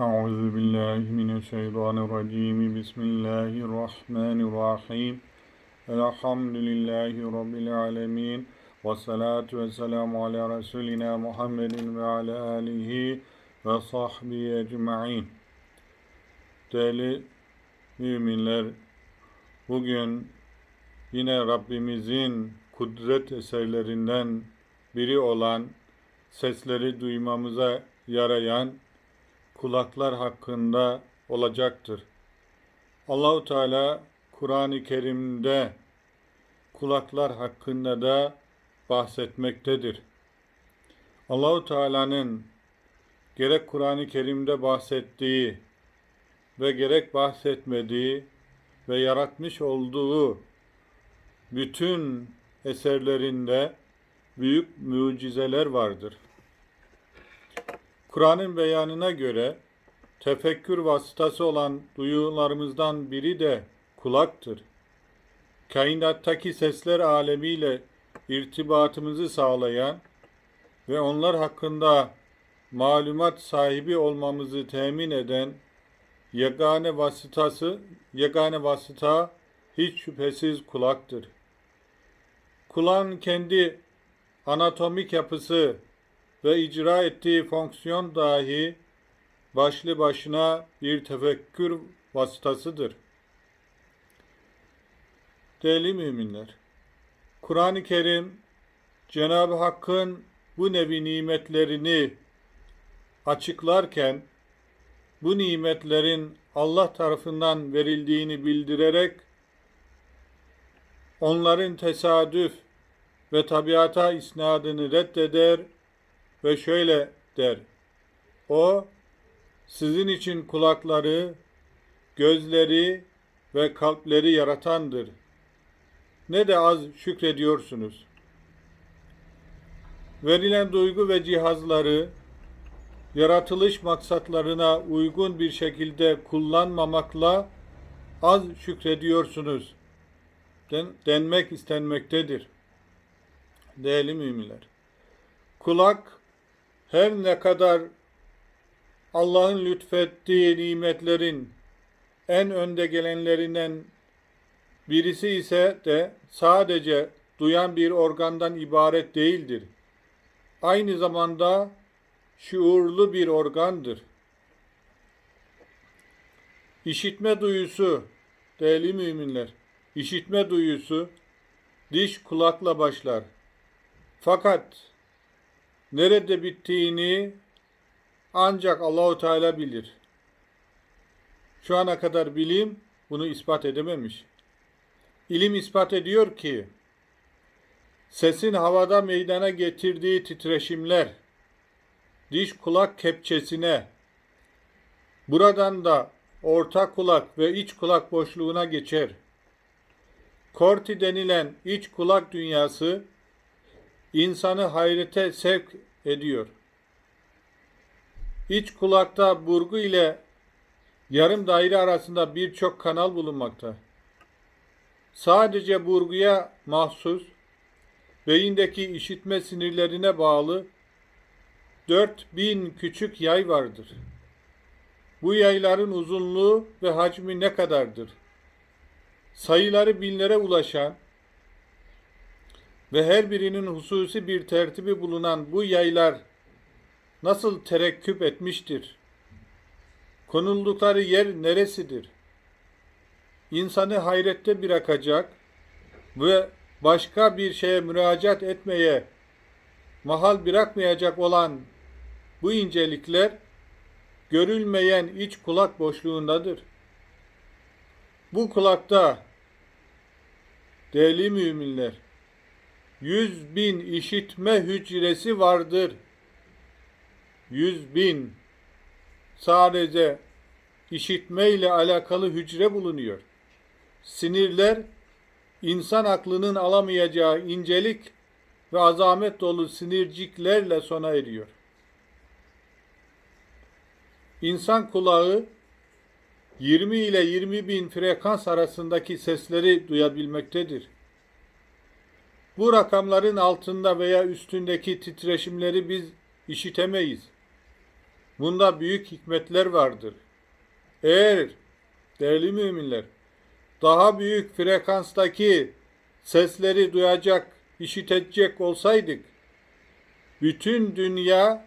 أعوذ بالله من الشيطان الرجيم بسم الله الرحمن الرحيم الحمد لله رب العالمين والصلاة والسلام على رسولنا محمد وعلى آله وصحبه أجمعين Değerli müminler, bugün yine Rabbimizin kudret eserlerinden biri olan sesleri duymamıza yarayan kulaklar hakkında olacaktır. Allahu Teala Kur'an-ı Kerim'de kulaklar hakkında da bahsetmektedir. Allahu Teala'nın gerek Kur'an-ı Kerim'de bahsettiği ve gerek bahsetmediği ve yaratmış olduğu bütün eserlerinde büyük mucizeler vardır. Kur'an'ın beyanına göre tefekkür vasıtası olan duyularımızdan biri de kulaktır. Kainattaki sesler alemiyle irtibatımızı sağlayan ve onlar hakkında malumat sahibi olmamızı temin eden yegane vasıtası, yegane vasıta hiç şüphesiz kulaktır. Kulağın kendi anatomik yapısı ve icra ettiği fonksiyon dahi başlı başına bir tefekkür vasıtasıdır. Değerli müminler, Kur'an-ı Kerim Cenab-ı Hakk'ın bu nevi nimetlerini açıklarken bu nimetlerin Allah tarafından verildiğini bildirerek onların tesadüf ve tabiata isnadını reddeder ve şöyle der. O sizin için kulakları, gözleri ve kalpleri yaratandır. Ne de az şükrediyorsunuz. Verilen duygu ve cihazları yaratılış maksatlarına uygun bir şekilde kullanmamakla az şükrediyorsunuz den, denmek istenmektedir. Değerli müminler. Kulak her ne kadar Allah'ın lütfettiği nimetlerin en önde gelenlerinden birisi ise de sadece duyan bir organdan ibaret değildir. Aynı zamanda şuurlu bir organdır. İşitme duyusu, değerli müminler, işitme duyusu diş kulakla başlar. Fakat nerede bittiğini ancak Allahu Teala bilir. Şu ana kadar bilim bunu ispat edememiş. İlim ispat ediyor ki sesin havada meydana getirdiği titreşimler diş kulak kepçesine buradan da orta kulak ve iç kulak boşluğuna geçer. Korti denilen iç kulak dünyası insanı hayrete sevk ediyor. İç kulakta burgu ile yarım daire arasında birçok kanal bulunmakta. Sadece burguya mahsus beyindeki işitme sinirlerine bağlı 4000 küçük yay vardır. Bu yayların uzunluğu ve hacmi ne kadardır? Sayıları binlere ulaşan ve her birinin hususi bir tertibi bulunan bu yaylar nasıl terekküp etmiştir? Konuldukları yer neresidir? İnsanı hayrette bırakacak ve başka bir şeye müracaat etmeye mahal bırakmayacak olan bu incelikler görülmeyen iç kulak boşluğundadır. Bu kulakta değerli müminler yüz bin işitme hücresi vardır. Yüz bin sadece işitme ile alakalı hücre bulunuyor. Sinirler insan aklının alamayacağı incelik ve azamet dolu sinirciklerle sona eriyor. İnsan kulağı 20 ile 20 bin frekans arasındaki sesleri duyabilmektedir. Bu rakamların altında veya üstündeki titreşimleri biz işitemeyiz. Bunda büyük hikmetler vardır. Eğer değerli müminler daha büyük frekanstaki sesleri duyacak, işitecek olsaydık bütün dünya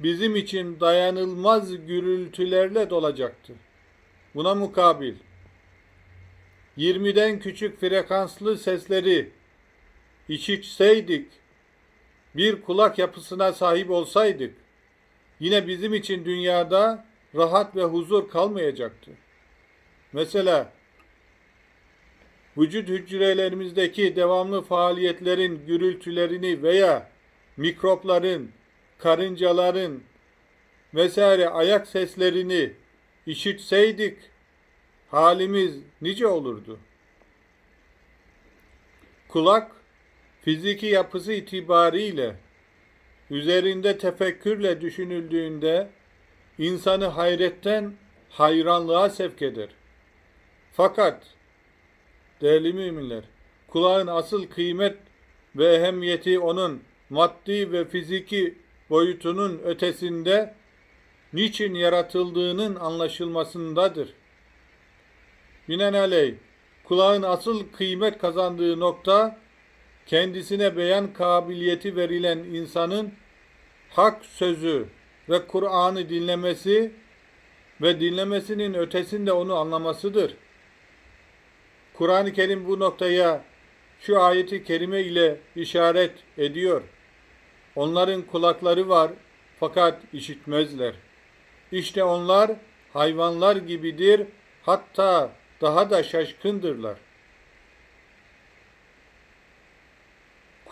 bizim için dayanılmaz gürültülerle dolacaktı. Buna mukabil 20'den küçük frekanslı sesleri işitseydik, bir kulak yapısına sahip olsaydık, yine bizim için dünyada rahat ve huzur kalmayacaktı. Mesela vücut hücrelerimizdeki devamlı faaliyetlerin gürültülerini veya mikropların, karıncaların vesaire ayak seslerini işitseydik halimiz nice olurdu. Kulak fiziki yapısı itibariyle üzerinde tefekkürle düşünüldüğünde insanı hayretten hayranlığa sevk eder. Fakat değerli müminler, kulağın asıl kıymet ve ehemmiyeti onun maddi ve fiziki boyutunun ötesinde niçin yaratıldığının anlaşılmasındadır. Binaenaleyh kulağın asıl kıymet kazandığı nokta kendisine beyan kabiliyeti verilen insanın hak sözü ve Kur'an'ı dinlemesi ve dinlemesinin ötesinde onu anlamasıdır. Kur'an-ı Kerim bu noktaya şu ayeti kerime ile işaret ediyor. Onların kulakları var fakat işitmezler. İşte onlar hayvanlar gibidir hatta daha da şaşkındırlar.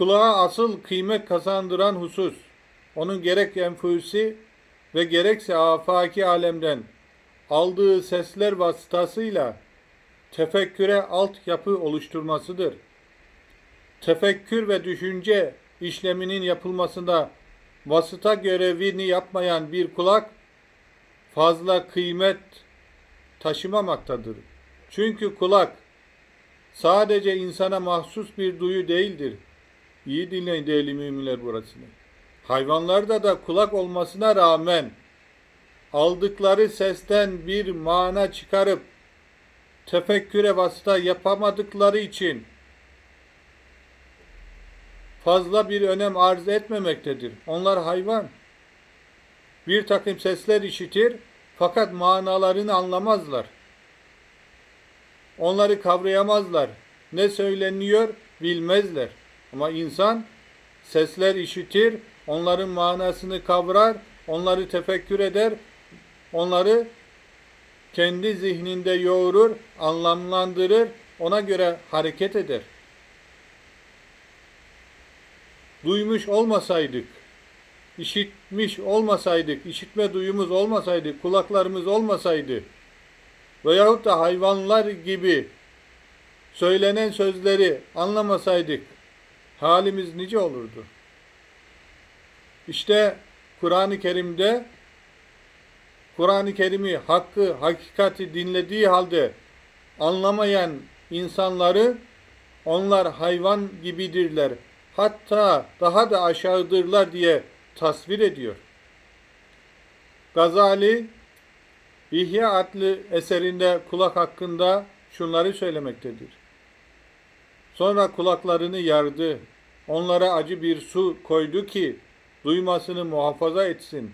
Kulağa asıl kıymet kazandıran husus, onun gerek enfüsi ve gerekse afaki alemden aldığı sesler vasıtasıyla tefekküre altyapı oluşturmasıdır. Tefekkür ve düşünce işleminin yapılmasında vasıta görevini yapmayan bir kulak fazla kıymet taşımamaktadır. Çünkü kulak sadece insana mahsus bir duyu değildir. İyi dinleyin değerli müminler burasını. Hayvanlarda da kulak olmasına rağmen aldıkları sesten bir mana çıkarıp tefekküre vasıta yapamadıkları için fazla bir önem arz etmemektedir. Onlar hayvan. Bir takım sesler işitir fakat manalarını anlamazlar. Onları kavrayamazlar. Ne söyleniyor bilmezler. Ama insan sesler işitir, onların manasını kavrar, onları tefekkür eder, onları kendi zihninde yoğurur, anlamlandırır, ona göre hareket eder. Duymuş olmasaydık, işitmiş olmasaydık, işitme duyumuz olmasaydı, kulaklarımız olmasaydı veyahut da hayvanlar gibi söylenen sözleri anlamasaydık halimiz nice olurdu? İşte Kur'an-ı Kerim'de Kur'an-ı Kerim'i hakkı, hakikati dinlediği halde anlamayan insanları onlar hayvan gibidirler. Hatta daha da aşağıdırlar diye tasvir ediyor. Gazali İhya adlı eserinde kulak hakkında şunları söylemektedir. Sonra kulaklarını yardı. Onlara acı bir su koydu ki duymasını muhafaza etsin.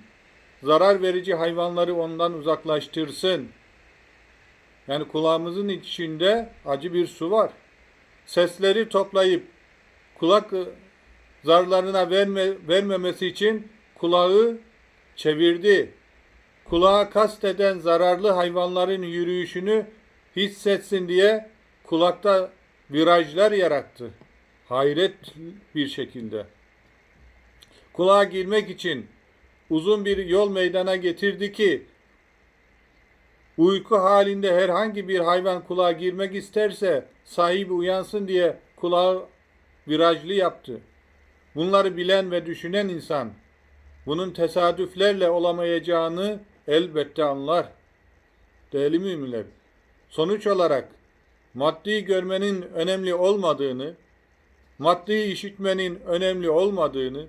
Zarar verici hayvanları ondan uzaklaştırsın. Yani kulağımızın içinde acı bir su var. Sesleri toplayıp kulak zarlarına verme, vermemesi için kulağı çevirdi. Kulağa kasteden zararlı hayvanların yürüyüşünü hissetsin diye kulakta virajlar yarattı. Hayret bir şekilde. Kulağa girmek için uzun bir yol meydana getirdi ki uyku halinde herhangi bir hayvan kulağa girmek isterse sahibi uyansın diye kulağı virajlı yaptı. Bunları bilen ve düşünen insan bunun tesadüflerle olamayacağını elbette anlar. Değerli müminler, sonuç olarak maddi görmenin önemli olmadığını, maddi işitmenin önemli olmadığını,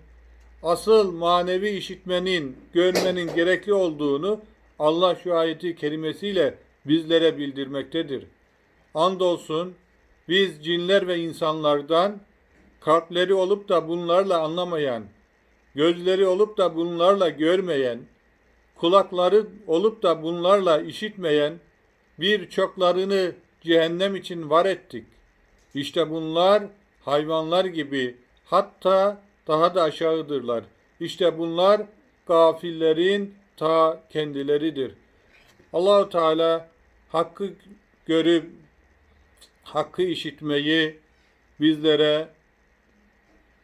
asıl manevi işitmenin, görmenin gerekli olduğunu Allah şu ayeti kerimesiyle bizlere bildirmektedir. Andolsun biz cinler ve insanlardan kalpleri olup da bunlarla anlamayan, gözleri olup da bunlarla görmeyen, kulakları olup da bunlarla işitmeyen birçoklarını cehennem için var ettik. İşte bunlar hayvanlar gibi hatta daha da aşağıdırlar. İşte bunlar gafillerin ta kendileridir. Allahu Teala hakkı görüp hakkı işitmeyi bizlere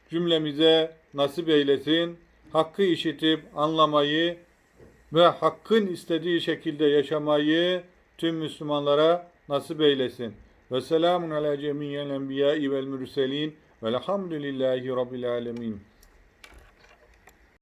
cümlemize nasip eylesin. Hakkı işitip anlamayı ve hakkın istediği şekilde yaşamayı tüm Müslümanlara nasip eylesin. Ve selamun ala cemiyyel enbiya'i vel mürselin velhamdülillahi rabbil alemin.